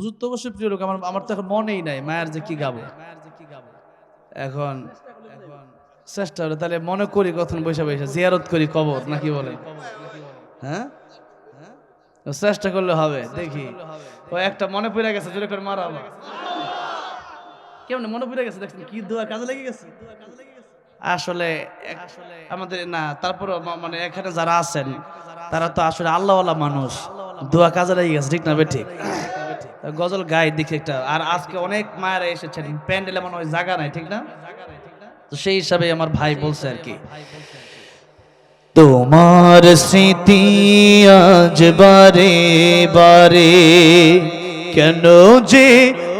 হুজুর তো অবশ্যই প্রিয় লোক, আমার আমার তো এখন মনেই নাই মায়ের যে কি গাবো। এখন চেষ্টা হলো, তাহলে মনে করি কখন বসে বসে জিয়ারত করি কবর, নাকি বলে হ্যাঁ? চেষ্টা করলে হবে, দেখি। ও, একটা মনে পড়ে গেছে, জোরে করে মারা আমার কেমন মনে পড়ে গেছে, দেখছেন কি দোয়া কাজে লেগে গেছে? আসলে আমাদের না তারপর মানে এখানে যারা আছেন, তারা তো আসলে আল্লাহওয়ালা মানুষ। দোয়া কাজে লেগে গেছে, ঠিক না বে ঠিক? গজল গায়ে দেখি একটা। আর আজকে অনেক মায়েরা এসেছেন, প্যান্ডেলে মনে হয় জায়গা নাই, ঠিক না? তো সেই হিসাবে আমার ভাই বলছে আর কি। তোমার স্মৃতি আজ বারে বারে, কেন যে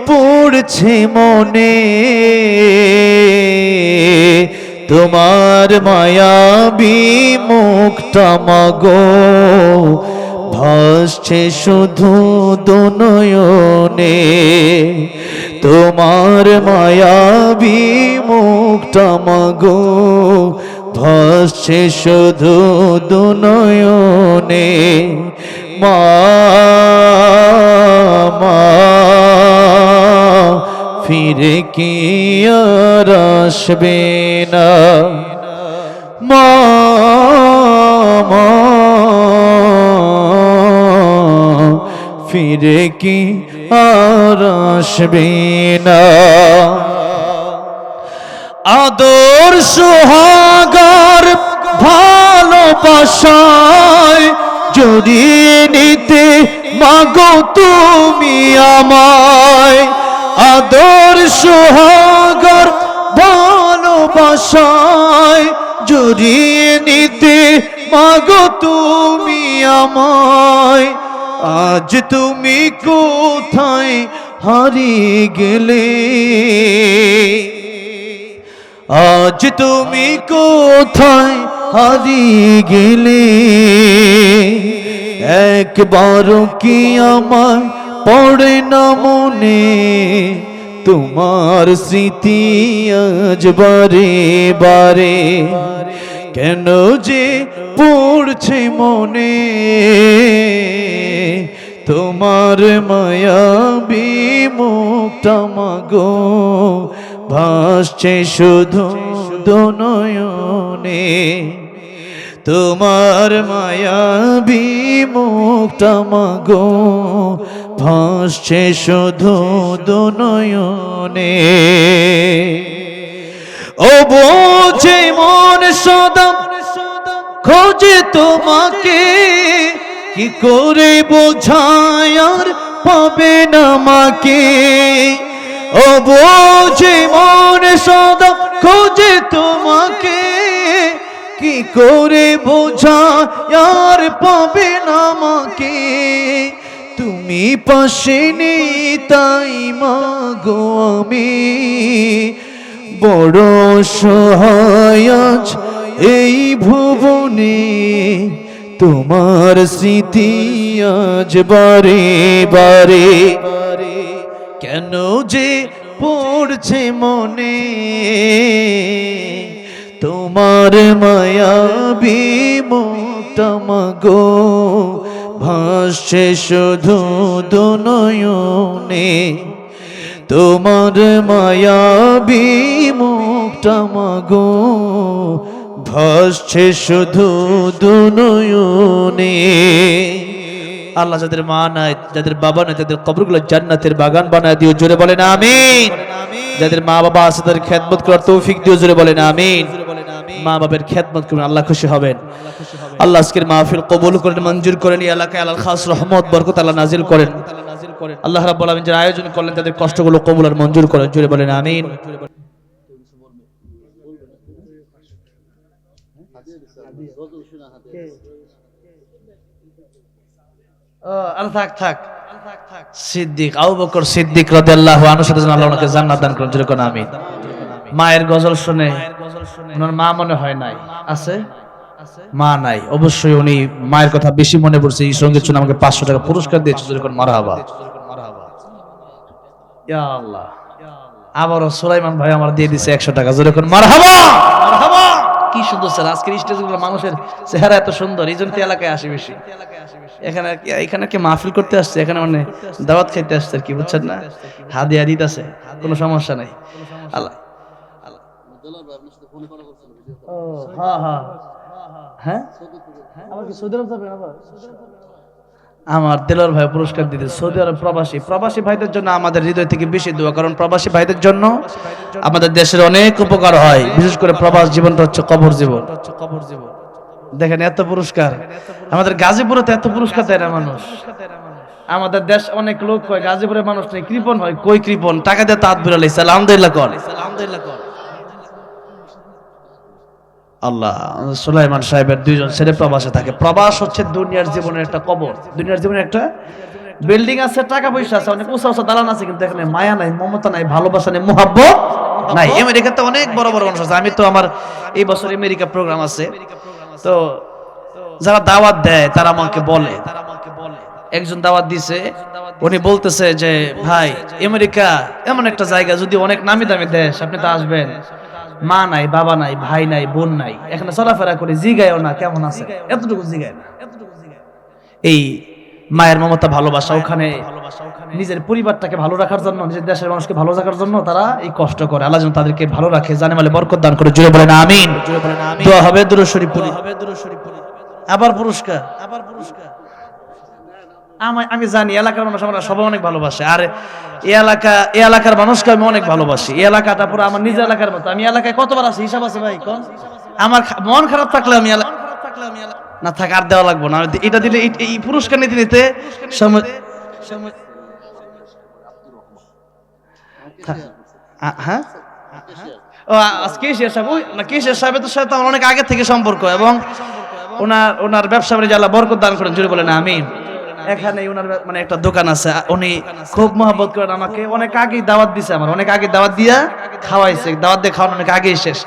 পড়ছে মনে? তোমার মায়াবী মুখটা মাগো। ভাসছে শুধু দুনয়নে। তোমার মায়াবী মুখটা মাগো। ভাসছে শুধু দুনয়নে। মা, ফিরে কি আর আসবে না? মা ফিরে কি আর আসবে না? আদর সোহাগার ভালোবাসায় জড়িয়ে নিতে মাগো তুমি আমায় আদর সোহাগার ভালোবাসায় জড়িয়ে নিতে মাগো তুমি আমায় আজ তুমি কোথায় হারিয়ে গেলে? আজ তুমি কোথায় হারিয়ে গেলে? একবার কি আমার পড়ে না মনে? তোমার স্মৃতি আজ বারে বারে কেন যে পড়ছে মনে? তোমার মায়া বিমুক্তা মাগো ভাসছে শুধু দনয়নে। তোমার মায়া বিমুক্তা মাগো ভাসছে শুধু দনয়নে। ও বোঝে মন সদা, খোঁজে তোমাকে, কি করে বোঝায় আর পাবে না মাকে ও বোঝে মন সদা, খোঁজে তোমাকে, কি করে বোঝায় আর পাবে না মাকে তুমি পাশে নেই তাই মাগো আমি। বড় সহায় এই ভুবনে, তোমার স্মৃতি আজ বারে বারে। কেন যে পড়ছে মনে, তোমার মায়া বিমুক্তা মাগো, ভাসছে শুধু দুনয়নে। তোমার মায়া বিমুক্তা মাগো ভাসছে শুধু দুনয়নে। আল্লাহ যাদের মা নাই, যাদের বাবা নাই, তাদের কবরগুলো জান্নাতের বাগান বানায় দিও, জোরে বলেন আমিন। যাদের মা বাবা আছে, তাদের খেদমত করার তৌফিক দিও, জোরে বলেন আমিন। মা বাবার খেদমত করুন, আল্লাহ খুশি হবেন। আল্লাহ আজকের মাহফিল কবুল করেন, মঞ্জুর করেন এলাকায় আল্লাহ খাস রহমত, বরকত আল্লাহ নাজিল করেন। আল্লাহ রাব্বুল আলামিন যারা আয়োজন করলেন, তাদের কষ্টগুলো কবুল আর মঞ্জুর করেন। জোরে বলেন, আমিন। মায়ের গজল শুনে মা মনে হয় নাই। আছে? মা নাই। অবশ্যই উনি মায়ের কথা বেশি মনে পড়ছে। এই সংগীত শুনে আমাকে পাঁচশো টাকা পুরস্কার দিয়েছে। যেরকম মারহাবা। ইয়া আল্লাহ। আবারও সুলাইমান ভাই আমার দিয়ে দিছে একশো টাকা। যেরকম মারহাবা। কি সুন্দর স্যার। আজকের স্টেজগুলো মানুষের চেহারা এত সুন্দর। এই জন্য এলাকায় আসে বেশি। এখানে কি এখানে কি মাহফিল করতে আসছে। এখানে মানে দাওয়াত খাইতে আসছে আর কি বুঝছেন না? হাদিয়া দিতে আছে। কোনো সমস্যা নাই। আল্লাহ। হ্যাঁ হ্যাঁ হ্যাঁ? আমার কি সৌদি আরব যাবেন আবার? আমার দেলোয়ার ভাই পুরস্কার দিতে সৌদি আরব প্রবাসী। প্রবাসী ভাইদের জন্য আমাদের হৃদয় থেকে বেশি দোয়া কারণ প্রবাসী ভাইদের জন্য আমাদের দেশের অনেক উপকার হয়। বিশেষ করে প্রবাস জীবনটা হচ্ছে কবর জীবন। কবর জীবন দেখেন এত পুরস্কার। আমাদের গাজীপুরে তো এত পুরস্কার দেয় না মানুষ। আমাদের দেশ অনেক লোক হয় গাজীপুরের মানুষ নেই কৃপন হয়। কই কৃপন? টাকা দিয়ে তাঁত বিড়াল আলহামদুলিল্লাহ কর আলহামদুলিল্লাহ কর আল্লাহ সুলাইমান সাহেবের দুইজন ছেলে প্রবাসে থাকে। প্রবাস হচ্ছে দুনিয়ার জীবনের একটা কবর। দুনিয়ার জীবনের একটা বিল্ডিং আছে, টাকা পয়সা আছে, অনেক উঁচা উঁচা দালান আছে, কিন্তু এখানে মায়া নাই, মমতা নাই, ভালোবাসা নেই, মোহাব্বত নাই। আমেরিকাতে অনেক বড় বড় মানুষ আছে। আমি তো আমার এই বছর আমেরিকা প্রোগ্রাম আছে। তো যারা দাওয়াত দেয়, তারা আমাকে বলে। একজন দাওয়াত দিছে, উনি বলতেছে যে, ভাই আমেরিকা এমন একটা জায়গা, যদি অনেক নামি দামি দেশ, আপনি তো আসবেন। মা নাই বাবা নাই ভাই নাই বোন নাই। এখানে চলাফেরা করে জিগায়ও না কেমন আছে? এতটুকু জিগায় না। এই মায়ের মমতা ভালোবাসা ওখানে নিজের পরিবারটাকে ভালো রাখার জন্য নিজের দেশের মানুষকে ভালো রাখার জন্য তারা এই কষ্ট করে। আল্লাহ যেন তাদেরকে ভালো রাখে জানে মালে বরকত দান করে জুড়ে বলেন আমিন। দোয়া হবে দুরুশরী পুরি। আবার পুরস্কার। আবার পুরস্কার। আমি আমি জানি, এলাকার মানুষ আমরা সবাই অনেক ভালোবাসে। আর, এই এলাকা, এই এলাকার মানুষকে আমি অনেক ভালোবাসি। এলাকাটা পুরো আমার নিজের এলাকার মতো। আমি এলাকায় কতবার আছি? হিসাব আছে ভাই, কোন? আমার মন খারাপ থাকলে আমি না থাক, আর দেওয়া লাগবো না। এটা দিলে এই- পুরস্কার নিতে নিতে হ্যাঁ? ও কেশিয়ার সাহেব ওই না কেশিয়ার সাহেবের তো সাথে আমার অনেক আগে থেকে সম্পর্ক এবং ওনার ওনার ব্যবসা বাণিজ্য আল্লাহ বরকত দান করেন জুড়ে বলেন আমি এখানে ওনার মানে একটা দোকান আছে উনি খুব মহব্বত করেন আমাকে। অনেক আগেই দাওয়াত দিছে আমার অনেক আগে দাওয়াত দিয়া খাওয়াইছে। দাওয়াত দিয়ে খাওয়ানো অনেক আগেই শেষ।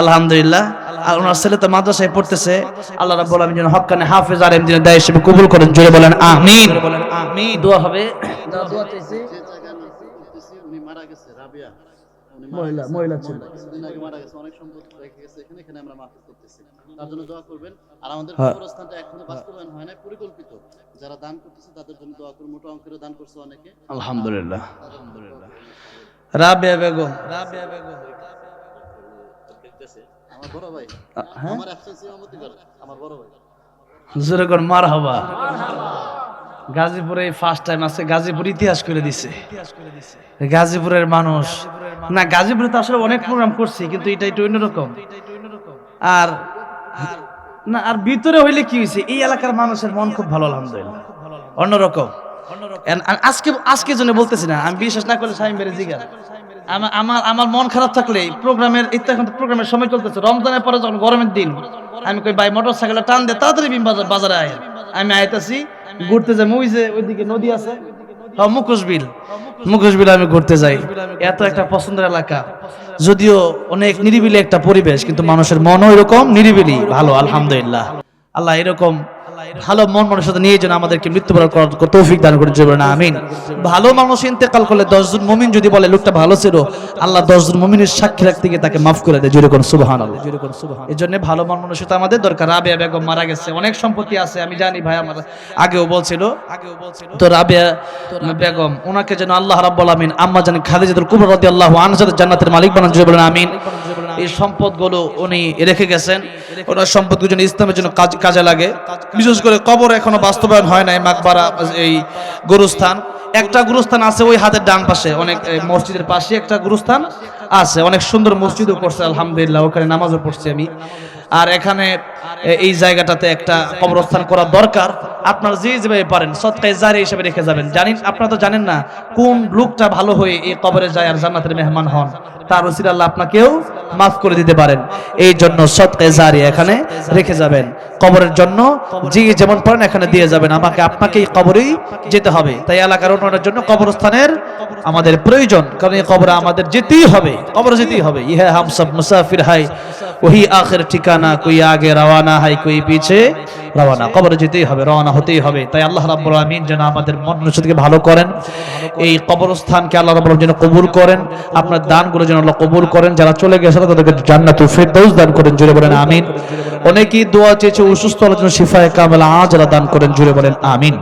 আলহামদুলিল্লাহ। আর ওনার ছেলে তো মাদ্রাসায় পড়তেছে। আল্লাহ রাব্বুল আলামিন যেন হক্কানে হাফেজ আর এমদিনের দায় হিসেবে কবুল করেন। জুড়ে বলেন আমিন। বলেন আমিন। দোয়া হবে। দোয়া চাইছি। উনি মারা গেছে রাবিয়া। মহিলা মহিলা ছিল। মারা গেছে অনেক সম্পদ রেখে গেছে এখানে এখানে আমরা মাহফিল করতেছি। তার জন্য দোয়া করবেন। আর আমাদের। কবরস্থানটা এখনও বাস্তবায়ন হয় নাই পরিকল্পিত। যারা দান করতেছে তাদের জন্য দোয়া করুন। মোটা অঙ্কের দান করছে অনেকে। আলহামদুলিল্লাহ। রাবিয়া বেগম। রাবিয়া বেগম। আমার বড় ভাই। আমার অ্যাবসেন্স ইমামতি আমার বড় ভাই। জোরে কর গাজীপুরে ফার্স্ট টাইম আছে গাজীপুর ইতিহাস করে দিছে। গাজীপুরের মানুষ না গাজীপুরে তো আসলে অনেক প্রোগ্রাম করছি কিন্তু এটা একটু অন্যরকম। আর না আর ভিতরে হইলে কি হয়েছে এই এলাকার মানুষের মন খুব ভালো আলহামদুলিল্লাহ। অন্যরকম। আজকে আজকে জন্য বলতেছি না আমি বিশ্বাস না করলে সাইম বেড়ে জিগার। আমার আমার আমার মন খারাপ থাকলে প্রোগ্রামের এখন প্রোগ্রামের সময় চলতেছে রমজানের পরে যখন গরমের দিন আমি কই ভাই মোটর সাইকেলে টান দিয়ে তাড়াতাড়ি বাজারে আয়। আমি আইতাছি ঘুরতে যাই মুই যে ওইদিকে নদী আছে। হ্যাঁ মুখোশ বিল আমি ঘুরতে যাই। এত একটা পছন্দের এলাকা। যদিও অনেক নিরিবিলি একটা পরিবেশ, কিন্তু মানুষের মনও এরকম, নিরিবিলি, ভালো, আলহামদুলিল্লাহ। আল্লাহ এরকম ভালো মন মানুষের সাথে নিয়ে যেন আমাদেরকে মৃত্যুবরণ করার তৌফিক দান করে যাবে না আমিন। ভালো মানুষ ইন্তেকাল করলে দশজন মুমিন যদি বলে লোকটা ভালো ছিল আল্লাহ দশজন মুমিনের সাক্ষী রাখতে গিয়ে তাকে মাফ করে দেয় কোন সুবাহান এই জন্য ভালো মন মানুষের আমাদের দরকার। রাবিয়া বেগম মারা গেছে অনেক সম্পত্তি আছে আমি জানি ভাই আমার। আগেও বলছিল আগেও বলছিল তো রাবিয়া বেগম ওনাকে যেন আল্লাহ রাব্বুল আমিন আম্মা জানি খাদিজাতুল কুবরা রাদিয়াল্লাহু আনহা জান্নাতের মালিক বানান বলেন আমিন। এই সম্পদগুলো উনি রেখে গেছেন। ওনার সম্পদগুলো যেন ইসলামের জন্য কাজ- লাগে। বিশেষ করে কবর এখনও বাস্তবায়ন হয় নাই, মাকবারা, এই গুরুস্থান। একটা গুরুস্থান আছে ওই হাতের ডান পাশে, অনেক মসজিদের পাশে একটা গুরুস্থান আছে। অনেক সুন্দর মসজিদও করছে আলহামদুলিল্লাহ, ওখানে নামাজও পড়ছি আমি। আর এখানে এই জায়গাটাতে একটা কবরস্থান করা দরকার। আপনার যে যেভাবে পারেন, সৎকায় জারি হিসেবে রেখে যাবেন। জানেন, আপনারা তো জানেন না কোন লোকটা ভালো হয়ে এই কবরে যায় আর জান্নাতের মেহমান হন। তার ওসির আল্লাহ আপনাকেও মাফ করে দিতে পারেন। এই জন্য সৎকে জারি এখানে রেখে যাবেন। কবরের জন্য। যে যেমন পারেন এখানে দিয়ে যাবেন। আমাকে আপনাকে এই কবরেই যেতে হবে। তাই এলাকার উন্নয়নের জন্য কবরস্থানের আমাদের প্রয়োজন। কারণ এই কবরে আমাদের যেতেই হবে। কবর যেতেই হবে। ইহা হাম সব মুসাফির হাই। ওহি আখের ঠিকানা, কই আগে রওয়ানা হাই, কই পিছে রওয়ানা কবরে যেতেই হবে রওয়ানা হতেই হবে। তাই আল্লাহ রাব্বুল আমিন যেন আমাদের মন মানুষকে ভালো করেন। এই কবরস্থানকে আল্লাহ রাব্বুল যেন কবুল করেন। আপনার দানগুলো যেন আল্লাহ কবুল করেন। যারা চলে গেছে, তাদেরকে জান্নাতুল ফেরদাউস দান করেন। জুড়ে বলেন, আমিন। অনেকেই দোয়া চেয়েছে অসুস্থ জন্য শিফায় কামেলা আজ দান করেন জুড়ে বলেন আমিন।